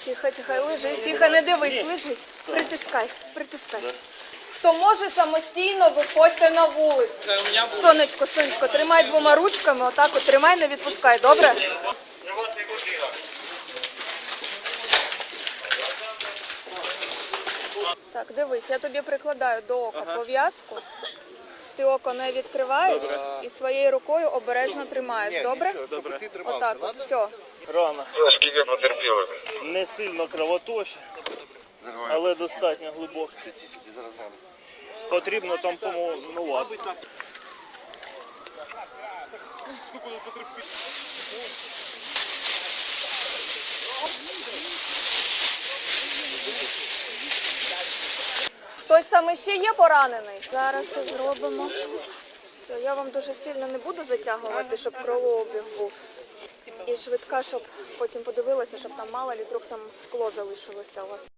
Тихо, тихо, лежи, тихо, не дивись, лежись. Притискай, притискай. Хто може самостійно, виходьте на вулицю. Сонечко, сонечко, тримай двома ручками, отак от тримай, не відпускай, добре? Так, дивись, я тобі прикладаю до ока пов'язку. Ти око не відкриваєш і своєю рукою обережно тримаєш, добре? Добре. Ти тримався, Отак от, все. Рана Скільки потерпіли? не сильно кровоточить, але достатньо глибока. Ти тільки зараз рано. Потрібно Хтось саме ще є поранений? Зараз все зробимо. Все, я вам дуже сильно не буду затягувати, щоб кровообіг був. І швидка, щоб потім подивилася, щоб там мало лі вдруг там скло залишилося у вас.